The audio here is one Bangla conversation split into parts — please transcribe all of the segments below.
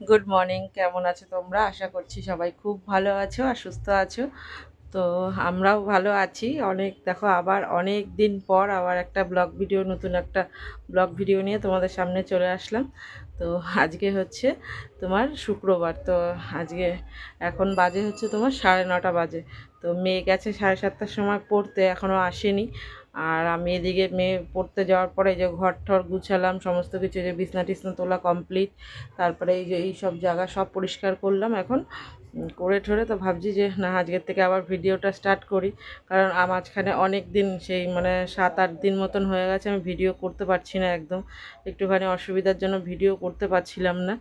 গুড মর্নিং কেমন আছো তোমরা? আশা করছি সবাই খুব ভালো আছো আর সুস্থ আছো। তো আমরাও ভালো আছি। অনেক, দেখো, আবার অনেক দিন পর আবার একটা ব্লগ ভিডিও, নতুন একটা ব্লগ ভিডিও নিয়ে তোমাদের সামনে চলে আসলাম। তো আজকে হচ্ছে তোমার শুক্রবার। তো আজকে এখন বাজে হচ্ছে তোমার সাড়ে নটা বাজে। তো মেয়ে গেছে সাড়ে সাতটার সময় পড়তে এখনও আসেনি। আর আমি এদিকে মেয়ে পড়তে যাওয়ার পরে যে ঘর ঠর গুছালাম, সমস্ত কিছু যে বিছনা টিছনা তোলা কমপ্লিট তারপরে এই যে এই সব জায়গা সব পরিষ্কার করলাম এখন। করে ঠরে তো ভাবছি যে, না, আজকের থেকে আবার ভিডিওটা স্টার্ট করি। কারণ মাঝখানে অনেক দিন সেই মানে সাত আট দিন মতন হয়ে গেছে, আমি ভিডিও করতে পারছি না একদম। একটুখানি অসুবিধার জন্য ভিডিও করতে পারছিলাম না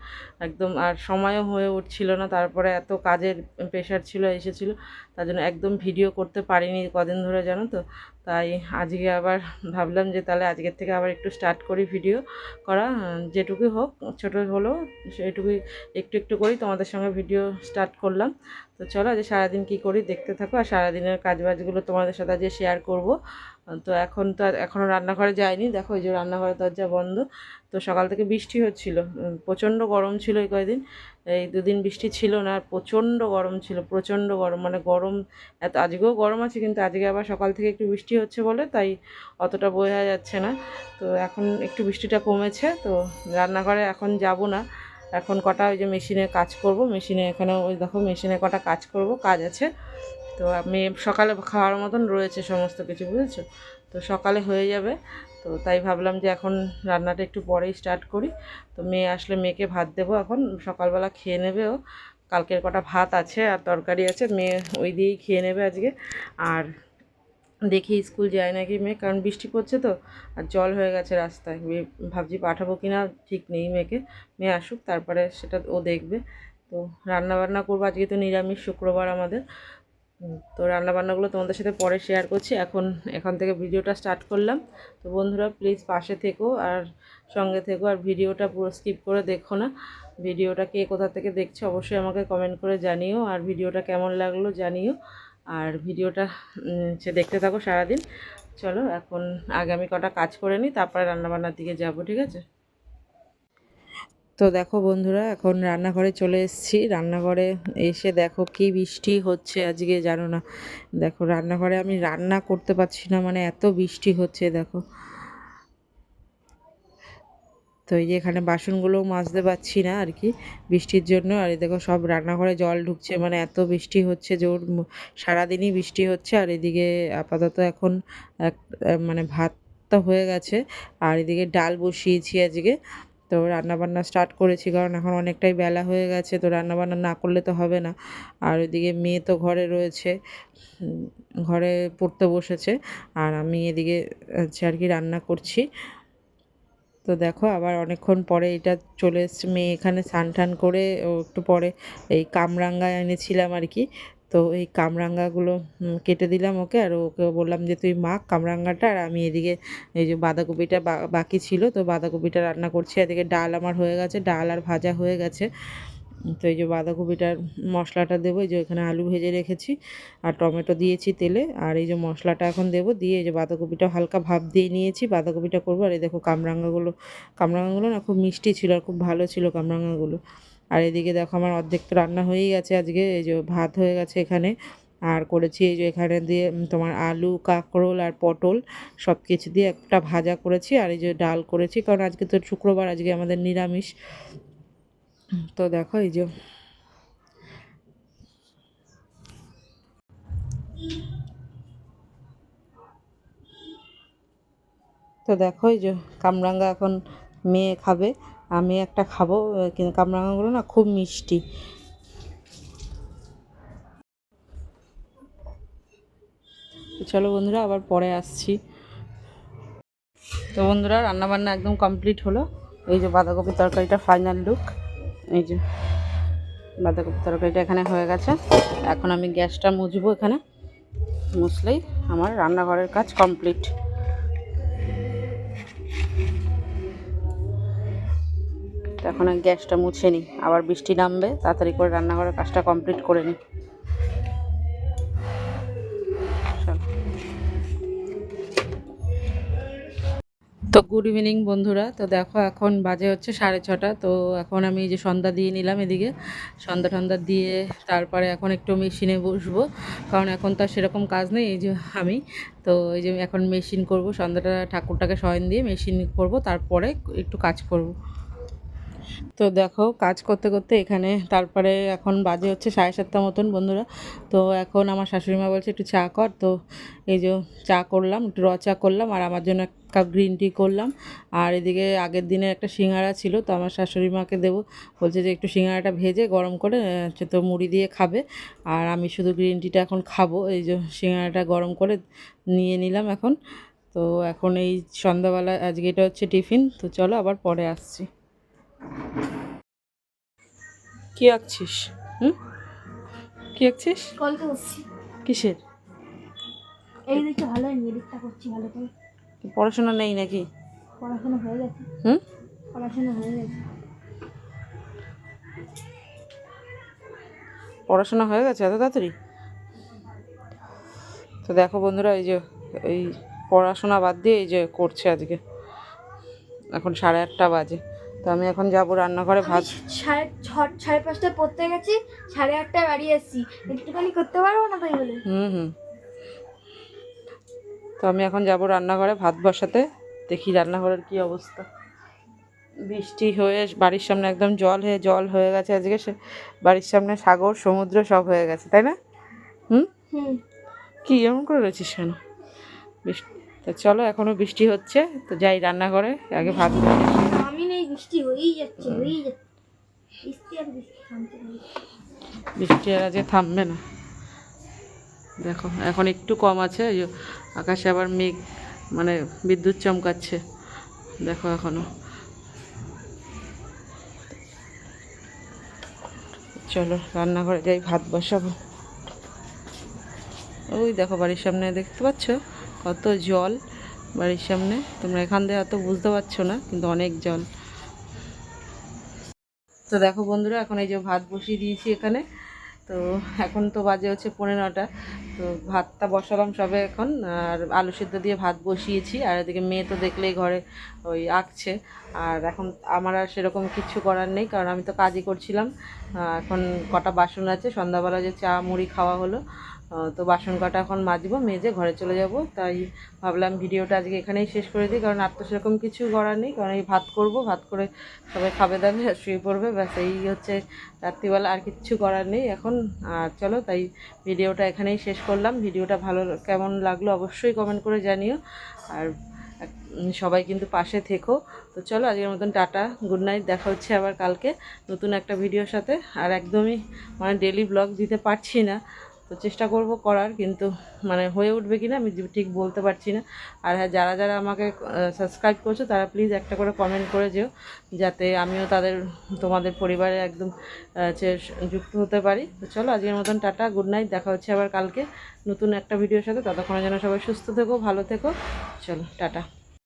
একদম। আর সময়ও হয়ে উঠছিল না, তারপরে এত কাজের প্রেশার ছিল, এসেছিল, তার জন্য একদম ভিডিও করতে পারিনি কদিন ধরে, জানো তো? তাই আজকে আবার ভাবলাম যে তাহলে আজকের থেকে আবার একটু স্টার্ট করি ভিডিও করা যেটুকুই হোক, ছোটো হলেও সেটুকুই একটু একটু করি তোমাদের সঙ্গে ভিডিও স্টার্ট করলাম। তো চলো আজ সারাদিন কি করি দেখতে থাকো আর সারাদিনের কাজবাজগুলো তোমাদের সাথে আজকে শেয়ার করব। তো এখন তো এখনও রান্নাঘরে যাইনি। দেখো এই যে রান্নাঘরের দরজা বন্ধ। তো সকাল থেকে বৃষ্টি হচ্ছিল। প্রচণ্ড গরম ছিল এই কয়দিন। এই দুদিন বৃষ্টি ছিল না, আর প্রচণ্ড গরম ছিল, প্রচণ্ড গরম। মানে গরম, এত আজকেও গরম আছে, কিন্তু আজকে আবার সকাল থেকে একটু বৃষ্টি হচ্ছে বলে, তাই অতটা বোঝা যাচ্ছে না। তো এখন একটু বৃষ্টিটা কমেছে। তো রান্নাঘরে এখন যাব না। এখন কটা ওই যে মেশিনে কাজ করব, মেশিনে এখানে ওই দেখো মেশিনে কটা কাজ করব, কাজ আছে। তো আমি সকালে খাওয়ার মতন রয়েছে সমস্ত কিছু, বুঝেছ? তো সকালে হয়ে যাবে। তো তাই ভাবলাম যে এখন রান্নাটা একটু পরেই স্টার্ট করি। তো মেয়ে আসলে মেয়েকে ভাত দেবো এখন, সকালবেলা খেয়ে নেবে ও। কালকের কটা ভাত আছে আর তরকারি আছে, মেয়ে ওই দিয়েই খেয়ে নেবে আজকে। আর দেখি স্কুল যায় নাকি মেয়ে, কারণ বৃষ্টি পড়ছে তো, আর জল হয়ে গেছে রাস্তায়। ভাবছি পাঠাবো কি না ঠিক নেই মেয়েকে। মেয়ে আসুক, তারপরে সেটা ও দেখবে। তো রান্নাবান্না করব, আজকে তো নিরামিষ, শুক্রবার আমাদের। তো রান্নাবান্নাগুলো তোমাদের সাথে পরে শেয়ার করছি। এখন, এখান থেকে ভিডিওটা স্টার্ট করলাম। তো বন্ধুরা প্লিজ পাশে থেকো, আর সঙ্গে থেকো, আর ভিডিওটা পুরো স্কিপ করে দেখো না। ভিডিওটা কে কোথা থেকে দেখছ, অবশ্যই আমাকে কমেন্ট করে জানিও। আর ভিডিওটা কেমন লাগল জানিও। আর ভিডিওটা সে দেখতে থাকো সারাদিন। চলো, এখন আগামী কটা কাজ করে নিই, তারপরে রান্নাবান্নার দিকে যাব, ঠিক আছে? তো দেখো বন্ধুরা, এখন রান্নাঘরে চলে এসেছি। রান্নাঘরে এসে দেখো কি বৃষ্টি হচ্ছে আজকে, জানো না। দেখো, রান্নাঘরে আমি রান্না করতে পারছি না মানে এত বৃষ্টি হচ্ছে, দেখো। তো এই যে এখানে বাসনগুলোও মাজতে পারছি না আর কি বৃষ্টির জন্য। আর দেখো সব রান্নাঘরে জল ঢুকছে মানে এত বৃষ্টি হচ্ছে ওর সারাদিনই বৃষ্টি হচ্ছে। আর এদিকে আপাতত এখন এক মানে ভাতটা হয়ে গেছে। আর এদিকে ডাল বসিয়েছি আজকে। তো রান্নাবান্না স্টার্ট করেছি কারণ এখন অনেকটাই বেলা হয়ে গেছে, তো রান্নাবান্না না করলে তো হবে না। আর ওইদিকে মেয়ে তো ঘরে রয়েছে ঘরে পড়তে বসেছে। আর আমি এদিকে হচ্ছে আর কি রান্না করছি। তো দেখো আবার অনেকক্ষণ পরে এটা চলে এসছে। মেয়ে এখানে স্নান টান করে একটু পরে এই কামরাঙ্গা এনেছিলাম আর কি। তো এই কামরাঙ্গাগুলো কেটে দিলাম ওকে আর ওকে বললাম যে, তুই মা কামরাঙ্গাটা আর আমি এদিকে এই যে বাঁধাকপিটা বাকি ছিল। তো বাঁধাকপিটা রান্না করছি। এদিকে ডাল আমার হয়ে গেছে। ডাল আর ভাজা হয়ে গেছে। তো এই যে বাঁধাকপিটার মশলাটা দেবো, এই যে এখানে আলু ভেজে রেখেছি আর টমেটো দিয়েছি তেলে। আর এই যে মশলাটা এখন দেবো, দিয়ে এই যে বাঁধাকপিটা হালকা ভাপ দিয়ে নিয়েছি, বাঁধাকপিটা করব। আর এই দেখো কামরাঙ্গাগুলো কামরাঙ্গাগুলো না খুব মিষ্টি ছিল আর খুব ভালো ছিল কামরাঙ্গাগুলো। আর এদিকে দেখো আমার অর্ধেক তো রান্না হয়েই গেছে আজকে, এই যে ভাত হয়ে গেছে এখানে। আর করেছি এই যে এখানে দিয়ে তোমার আলু, কাঁকরোল আর পটল সব কিছু দিয়ে একটা ভাজা করেছি। আর এই যে ডাল করেছি, কারণ আজকে তো শুক্রবার, আজকে আমাদের নিরামিষ। তো দেখো এই যে তো দেখো এই যে কামরাঙ্গা এখন মেয়ে খাবে, আমি একটা খাব, কিন্তু কামরাঙ্গাগুলো না খুব মিষ্টি। চলো বন্ধুরা, আবার পরে আসছি। তো বন্ধুরা, রান্নাবান্না একদম কমপ্লিট হলো। এই যে বাঁধাকপি তরকারিটা ফাইনাল লুক এই যে বাঁধাকপি তরকারিটা এখানে হয়ে গেছে। এখন আমি গ্যাসটা মুছবো এখানে। মুছলেই আমার রান্নাঘরের কাজ কমপ্লিট। এখন গ্যাসটা মুছে নিই। আবার বৃষ্টি নামবে, তাড়াতাড়ি করে রান্নাঘরের কাজটা কমপ্লিট করে নিই। তো গুড ইভিনিং বন্ধুরা। তো দেখো, এখন বাজে হচ্ছে সাড়ে ছটা। তো এখন আমি যে সন্ধ্যা দিয়ে নিলাম এদিকে। সন্ধ্যা টন্ধ্যা দিয়ে তারপরে এখন একটু মেশিনে বসবো। কারণ এখন তো সেরকম কাজ নেই, এই যে আমি। তো এই যে এখন মেশিন করব। সন্ধ্যাটা ঠাকুরটাকে শয়ন দিয়ে মেশিন করব। তারপরে একটু কাজ করব। তো দেখো, কাজ করতে করতে এখানে তারপরে এখন বাজে হচ্ছে সাড়ে সাতটা মতন বন্ধুরা। তো এখন আমার শাশুড়ি মা বলছে, একটু চা কর। তো এই যে চা করলাম, একটু র চা করলাম, আর আমার জন্য এক কাপ গ্রিন টি করলাম। আর এদিকে আগের দিনের একটা সিঙ্গারা ছিল, তো আমার শাশুড়ি মাকে দেবো। বলছে যে, একটু সিঙ্গারাটা ভেজে গরম করে হচ্ছে তো মুড়ি দিয়ে খাবে। আর আমি শুধু গ্রিন টিটা এখন খাব, এই যে সিঙ্গারাটা গরম করে নিয়ে নিলাম এখন। তো এখন এই সন্ধ্যাবেলা, আজকে এটা হচ্ছে টিফিন। তো চলো আবার পরে আসছি। কি আঁকছিস? হুম? কি আঁকছিস? কলকে বসছি কিসের? এই দিকটা ভালো হয়নি এদিকটা করছি ভালো করে। পড়াশোনা নেই নাকি? পড়াশোনা হয়ে গেছে। হুম? পড়াশোনা হয়ে গেছে। পড়াশোনা হয়ে গেছে এত তাড়াতাড়ি? তো দেখো বন্ধুরা এই যে এই পড়াশোনা বাদ দিয়ে এই যে করছে আজকে। এখন সাড়ে আটটা বাজে। তো আমি এখন যাব রান্নাঘরে ভাত সাড়ে ছ সাড়ে পাঁচটায় পড়তে গেছি সাড়ে আটটায় বাড়ি এসেছি। একটুখানি করতে পারব না তাই বলে? হুম হুম। তো আমি এখন যাব রান্নাঘরে ভাত বসাতে দেখি রান্নাঘরের কি অবস্থা। বৃষ্টি হয়ে বাড়ির সামনে একদম জল হয়ে জল হয়ে গেছে আজকে সে বাড়ির সামনে সাগর সমুদ্র সব হয়ে গেছে তাই না? হুম? হুম। কি এমন করে রয়েছিস কেন? বৃষ্টি তো চলো এখনও বৃষ্টি হচ্ছে তো যাই রান্নাঘরে আগে ভাত দিই। বৃষ্টি হয়েই যাচ্ছে হয়েই যাচ্ছে বৃষ্টি আর বৃষ্টি থামছে না। বৃষ্টি আর আজকে থামবে না। দেখো এখন একটু কম আছে আকাশে আবার মেঘ মানে বিদ্যুৎ চমকাচ্ছে। দেখো এখনও। চলো রান্নাঘরে যাই ভাত বসাবো। ওই দেখো বাড়ির সামনে দেখতে পাচ্ছ? কত জল। বাড়ির সামনে। তোমরা এখান দিয়ে অত বুঝতে পারছ না, কিন্তু অনেক জল তো দেখো বন্ধুরা, এখন এই যে ভাত বসিয়ে দিয়েছি এখানে। তো এখন তো বাজে হচ্ছে পনেরো নটা। তো ভাতটা বসালাম সবে এখন, আর আলু সিদ্ধ দিয়ে ভাত বসিয়েছি। আর এদিকে মেয়ে তো দেখলেই ঘরে ওই আঁকছে। আর এখন আমার আর সেরকম কিছু করার নেই, কারণ আমি তো কাজই করছিলাম। এখন কটা বাসন আছে, সন্ধ্যাবেলা যে চা মুড়ি খাওয়া হলো। তো বাসন কটা এখন মাজবো, মেজে ঘরে চলে যাব। তাই ভাবলাম ভিডিওটা আজকে এখানেই শেষ করে দিই, কারণ আর তো সেরকম কিছু করার নেই, কারণ এই ভাত করব, ভাত করে সবাই খাবে দাবে শুয়ে পড়বে, ব্যাস এই হচ্ছে রাত্রিবেলা আর কিচ্ছু করার নেই এখন। আর চলো, তাই ভিডিওটা এখানেই শেষ করলাম। ভিডিওটা ভালো কেমন লাগল অবশ্যই কমেন্ট করে জানিও। আর সবাই কিন্তু পাশে থেকো। তো চলো, আজকের মতন টাটা গুড নাইট দেখা হচ্ছে আবার কালকে নতুন একটা ভিডিওর সাথে। আর একদমই মানে ডেলি ব্লগ দিতে পারছি না। তো চেষ্টা করব করার, কিন্তু মানে হয়ে উঠবে কি না আমি ঠিক বলতে পারছি না। আর হ্যাঁ যারা যারা আমাকে সাবস্ক্রাইব করছ, তারা প্লিজ একটা করে কমেন্ট করে যেও, যাতে আমিও তাদের, তোমাদের পরিবারে একদম যুক্ত হতে পারি। তো চলো, আজকের মতন টাটা গুড নাইট দেখা হচ্ছে আবার কালকে নতুন একটা ভিডিওর সাথে। ততক্ষণে যেন সবাই সুস্থ থেকো, ভালো থেকো। চলো, টাটা।